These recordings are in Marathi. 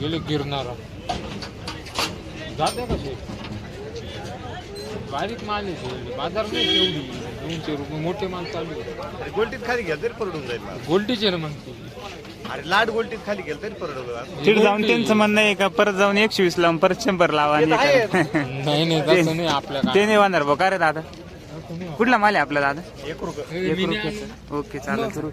गेले गिरणारा जाते कसे बारीक माल आहे ते. बाजार नाही तेवढी दोनशे रुपये मोठे माल चालू आहे. अरे गोल्टीत खाली गेलं तरी परवडून जाईल मला. गोल्डीचे ना मग ते. अरे लाट गोल्टीत खाली गेलं तरी परवडून तिथे जाऊन त्यांचं म्हणणं आहे का परत जाऊन एकशे वीस लावून परत शंभर लावा आणि हे. नाही नाही तसं नाही आपल्या ते नाही होणार भाऊ का रे दादा? कुठला माल आहे आपला दादा? एक रुपये. ओके चालेल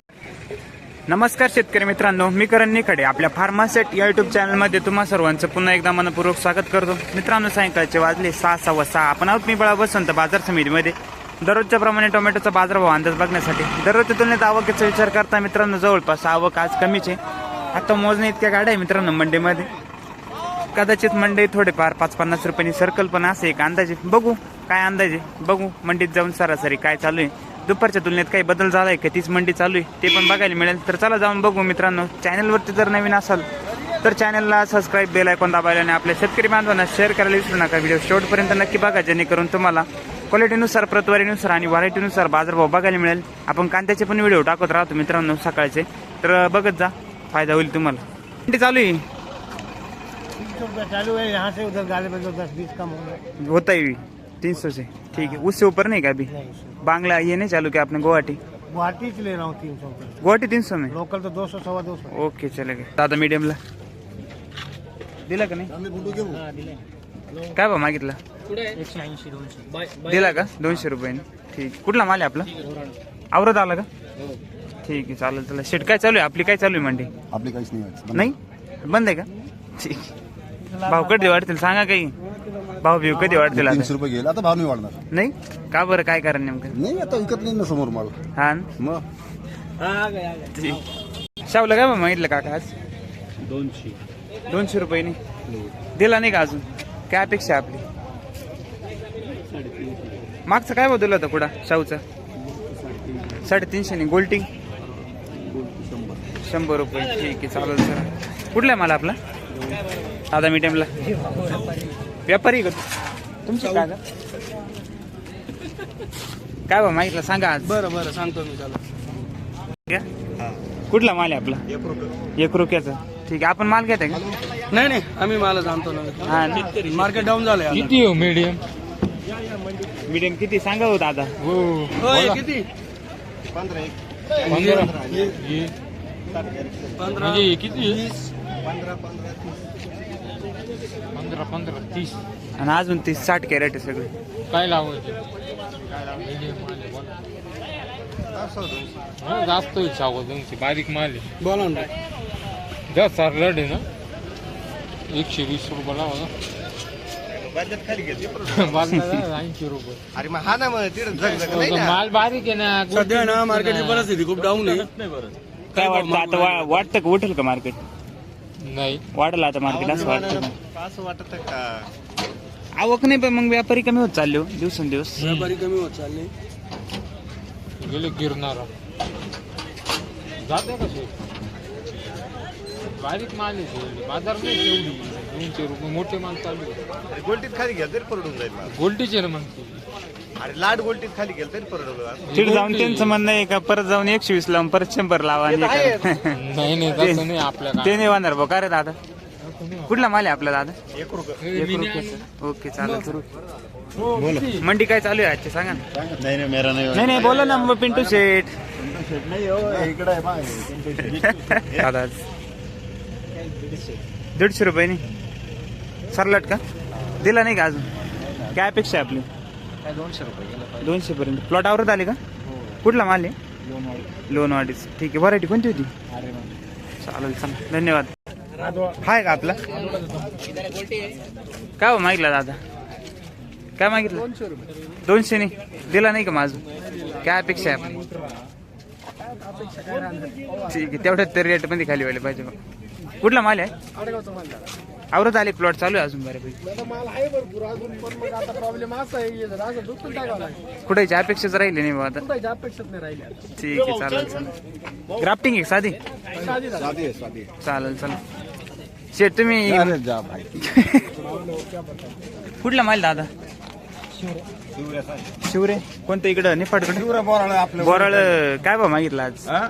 नमस्कार शेतकरी मित्रांनो मी करण निखडे आपल्या फार्मासेट या युट्यूब चॅनलमध्ये तुम्हा सर्वांचं पुन्हा एकदा मनपूर्वक स्वागत करतो. मित्रांनो सायंकाळचे वाजले सहा सव्वा सहा. आपण आहोत मी बळा बसंत बाजार समितीमध्ये. दररोजच्या प्रमाणे टोमॅटोचा बाजारभाव अंदाज बघण्यासाठी. दररोजच्या तुलनेत आवकेचा विचार करता मित्रांनो जवळपास आवक आज कमीच आहे. आता मोजणे इतक्या गाड्या आहे मित्रांनो मंडईमध्ये. कदाचित मंडई थोडेफार पाच पन्नास रुपयांनी सर्कल पण असे एक अंदाजे बघू काय अंदाजे बघू मंडीत जाऊन सरासरी काय चालू आहे? दुपारच्या तुलनेत काही बदल झाला आहे का? तीच मंडी चालू आहे. ते पण बघायला मिळेल. तर चला जाऊन बघू मित्रांनो. चॅनलवरती जर नवीन असाल तर चॅनलला सबस्क्राईब बेल ऐकून दाबायला आणि आपल्या शेतकरी बांधवांना शेअर करायला विसरू नका. व्हिडिओ शेवटपर्यंत नक्की बघा जेणेकरून तुम्हाला क्वालिटीनुसार प्रतवारीनुसार आणि व्हरायटीनुसार बाजारभाव बघायला मिळेल. आपण कांद्याचे पण व्हिडिओ टाकत राहतो मित्रांनो सकाळचे. तर बघत जा. फायदा होईल तुम्हाला. मंडी चालू आहे. चालू है कम हो होता भी तीन सौ से ठीक है उससे ऊपर नहीं क्या अभी? बांग्ला ये नहीं चालू किया आपने गुवाहाटी? गुवाहाटी से ले रहा हूँ तीन सौ रुपये गुवाहाटी तीन सौ में? लोकल तो दो सौ सवा दो सौ. ओके चलेगा दादा मीडियमला दिला का नाही? काय बा मागितला? एकशे ऐंशी दोनशे. दिला का? दोनशे रुपयाने ठीक. कुठला माल आहे आपला? आवरत आला का? ठीक आहे चालेल चला. शेट काय चालू आहे? आपली काय चालू आहे मंडी? आपले काहीच नाही. नाही? बंद आहे का? ठीक. भाव कधी वाढतील. सांगा काही. भाव भिव कधी वाढतील आता? तीनशे रुपये गेले आता भाव नाही वाढणार. नाही? का बरं? काय कारण नेमकं? नाही आता विकत नाही ना समोर माल. हा? न? मग? ठीक शावलं काय बा मागितलं काका आज? दोनशे. दोनशे रुपयाने दिला नाही का अजून? काय अपेक्षा आहे आपली? मागचं काय बदललं होतं कुठं? शाहूचा? साडेतीनशे. नाही गोल्टिंग शंभर. रुपये. ठीक आहे चालेल सर. कुठला आहे मला आपला? साधा मीडियमला. व्यापारी का तू? तुमची काय काय बा मागितलं? सांगा आज. बरं बरं सांगतो मी त्याला? कुठला माल आहे आपला? एक रुपये. एक रुपयाचा. ठीक आहे आपण माल घेताय का? नाही नाही आम्ही मालच आणतो ना. हा. ना. मार्केट डाऊन झालंय आता. किती हो मीडियम मीडियम किती? सांगा हो दादा. हो. होय, किती? पंधरा एक. पंधरा. म्हणजे हे किती? पंधरा पंधरा तीस. आणि अजून ती साठ कॅरेट आहे सगळे. काय लावायचे. हा, जास्त दोनशे. बारीक माल आहे. बोला ना. जास्त सरलड आहे ना? एकशे वीस रुपये लावा ना. खाली ऐंशी रुपये. अरे मग हा ना मग नाही ना माल बारीक आहे ना सध्या ना मार्केटची परिस्थिती खूप डाऊन आहे. काय वाटतं आता? वा- वाटतं का उठेल का मार्केट नाही. वाढलं आता मार्केट असं वाटतं. का? असं वाटत का? आवक नाही पण मग व्यापारी कमी होत चालले हो दिवसेंदिवस. व्यापारी कमी होत चालले. गेले गिरणारा जाते कसे? बारीक माल आहे ते. बाजार नाही तेवढी दोनशे रुपये मोठे माल चालू आहे. अरे गोल्टीत खाली गेलं तरी परवडून जाईल मला. गोल्डीचे ना मग ते. अरे लाट गोल्टीत खाली गेलं तरी परवडून जाईल. तिथे जाऊन त्यांचं म्हणणं आहे का परत जाऊन एकशे वीस लावून परत शंभर लावा आणि हे करा. नाही नाही तसं नाही आपल्या ते नाही होणार का रे दादा? कुठला माल आहे आपला दादा? एक रुपये. ओके चालेल. मंडी काय चालू आहे आजची? सांगा ना. नाही नाही मेरा नाही. नाही नाही बोला ना मग पिंटू शेठ. नाही हो इकडे दादा. दीडशे रुपयाने सरलाट का? दिला नाही का अजून? काय अपेक्षा आहे आपली? दोनशे रुपये दोनशे पर्यंत. प्लॉट आवरत आले का? कुठला माल आहे? लोन वाडीच ठीक आहे व्हरायटी कोणती होती? चालेल चालेल. धन्यवाद. हाय का आपला? काय हो मागितला दादा? काय मागितलं? दोनशे नाही दिला नाही का माझं काय अपेक्षा आहे आपली? ठीक आहे तेवढ्याच तरी रेटमध्ये खाली व्हायला पाहिजे मग. कुठला माल आहे? आवरत आले प्लॉट चालू आहे अजून बऱ्यापैकी. माल आहे भरपूर अजून पण मग आता प्रॉब्लेम असा आहे की जर असं दुखून टाकावं लागेल कुठे अपेक्षाच राहिली नाही बा आता. कुठं अपेक्षाच नाही राहिली आता. ठीक आहे चालेल चालेल ग्राफ्टिंग आहे साधी. चालेल चालेल. शेठ तुम्ही अरे जा भाई. कुठला माल दादा? शिवरे. कोणतं इकडं? निफाडकडे? बोराळ आपलं. बोराळ काय भाव मागितला आज? हा?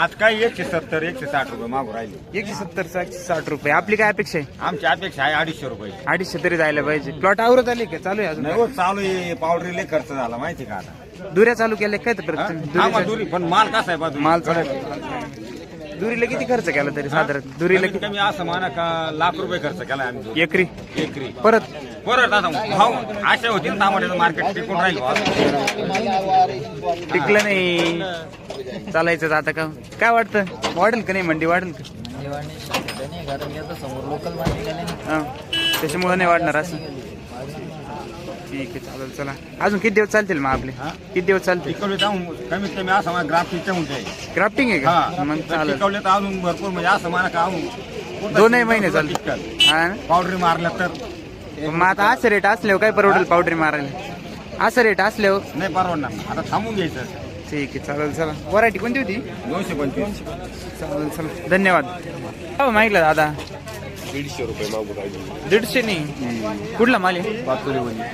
आज काय एकशे सत्तर एकशे साठ रुपये मागू राहिले. एकशे सत्तर एकशे साठ रुपये. आपली काय अपेक्षा आहे? आमची अपेक्षा आहे अडीचशे रुपये. अडीचशे तरी जायला पाहिजे. प्लॉट आवरत आले का? चालू आहे अजून? नाही हो चालू आहे. पावडर लय खर्च झाला माहिती का आता? दुऱ्या चालू केल्या काय तर हा? दुरी पण माल कसा आहे बाजू माल चालू दुरीला किती खर्च केला तरी साधारण? दुरीला कमीत कमी असं म्हणा का लाख रुपये खर्च केला आम्ही. किती? एकरी. एकरी. परत? परत आता भाऊ आशा होती ना टमाट्याचं मार्केट टिकून राहील बुवा. टिकलं नाही. चालायचं आता का? काय वाटतं? वाढेल का नाही मंडी? वाढेल का? हा. त्याच्यामुळे नाही वाढणार असं. ठीक आहे चालेल चला. अजून किती दिवस चालतील मग आपले? किती दिवस चालतील? टिकवले तर कमीत कमी असं म्हणा ग्राफिकच्या म्हणते क्राफ्टिंग आहे. हा का? मग चालेल. टिकवले तर अजून भरपूर म्हणजे असं म्हणा का अजून दोनही महिने चालतील. हा ना? पावडर मारलं तर. मग आता असं रेट असल्यावर काय परवडेल पावडर मारायला? असं रेट असल्यावर नाही परवडणार आता थांबून घ्यायचं. ठीक आहे चालेल चला. व्हरायटी कोणती होती? दोनशे पंचवीस. चालेल चला. धन्यवाद. हो मागितलं दादा. दीडशे रुपये मागू राहिले. दीडशे नाही? कुठला माल आहे?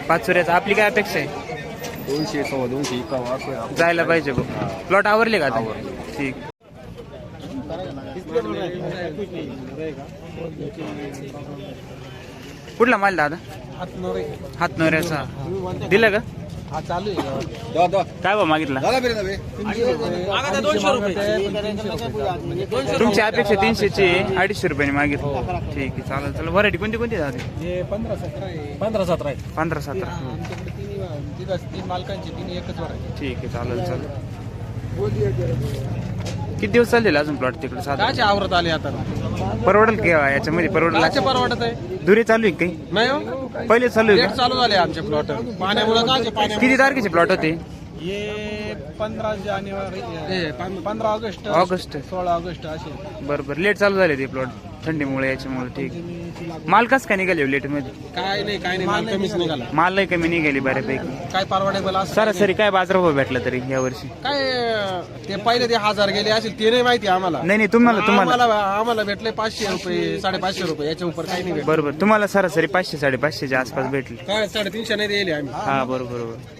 पाचोऱ्याचा आपली काय अपेक्षा आहे? दोनशे सव्वा दोनशे इकावा जायला पाहिजे बघ. प्लॉट आवरले का आता? ठीक. कुठला माल दादा? हातनोऱ्याचा. दिलं का? हा चालू आहे काय बा. मागितला तुमची अपेक्षा तीनशेची आहे, अडीचशे रुपयाने मागितलं. ठीक आहे चालेल चालेल. व्हरायटी कोणती कोणती दादा हे पंधरा सतरा आहे. पंधरा सतरा आहे. पंधरा सतरा. आमच्याकडे तीन तिघं- तीन मालकांची तीन एकच वर आहे ठीक आहे चालेल चालेल. किती दिवस चालतील अजून प्लॉट तिकडे साधा आवरत आले आता? परवडेल का याच्यामध्ये परवडेल? परवडत आहे? दुरी चालू आहे काही? नाही हो. पहिले चालू आहे का? चालू झाले आमचे प्लॉट पाण्यामुळे किती तारखेचे प्लॉट होते? हे पंधरा जानेवारी हे पंधरा ऑगस्ट ऑगस्ट. सोळा ऑगस्ट असे. बरं बरं लेट चालू झाले ते प्लॉट थंडीमुळे याच्यामुळे ठीक. माल कस काय निघाले लेटमध्ये? काय नाही काय नाही माल कमीच निघाला. माल लय कमी निघाली बऱ्यापैकी. काय परवडेबल असं सरासरी काय बाजारभाव भेटला तरी या वर्षी? काय ते पहिले ते हजार गेले असेल ते नाही माहिती आम्हाला. नाही नाही तुम्हाला तुम्हाला आम्हाला आम्हाला भेटले पाचशे रुपये साडेपाचशे रुपये याच्या उपर काही नाही भेटलं. बरोबर तुम्हाला सरासरी पाचशे साडेपाचशेच्या आसपास भेटली. काय साडेतीनशे नाही दिले आम्ही. हा बरोबर बरोबर.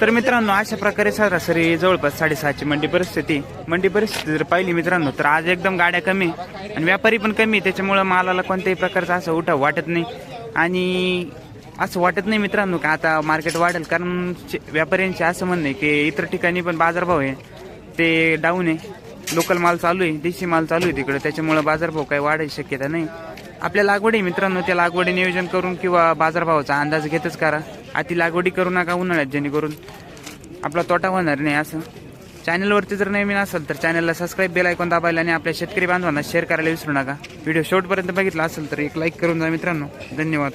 तर मित्रांनो अशा प्रकारे सरासरी जवळपास साडेसहाची मंडी परिस्थिती. मंडी परिस्थिती जर पाहिली मित्रांनो तर आज एकदम गाड्या कमी आहे. आणि व्यापारी पण कमी. आहे. त्याच्यामुळं मालाला कोणत्याही प्रकारचा असं उठाव वाटत नाही. आणि असं वाटत नाही मित्रांनो का आता मार्केट वाढेल. कारण चे- व्यापाऱ्यांचे असं म्हणणं आहे की इतर ठिकाणी पण बाजारभाव आहे. ते डाऊन आहे. लोकल माल चालू आहे. देशी माल चालू आहे तिकडे. त्याच्यामुळं बाजारभाव काही वाढायची शक्यता नाही. आपल्या लागवडी मित्रांनो त्या लागवडी नियोजन करून किंवा बाजारभावाचा अंदाज घेतच करा. आती लागवडी करू नका उन्हाळ्यात जेणेकरून आपला तोटा होणार नाही असं. चॅनलवरती जर नवीन असेल तर चॅनलला सबस्क्राईब बेल ऐकून दाबायला आणि आपल्या शेतकरी बांधवांना शेअर करायला विसरू नका. व्हिडिओ शेवटपर्यंत बघितला असेल तर एक लाईक करून जा मित्रांनो. धन्यवाद.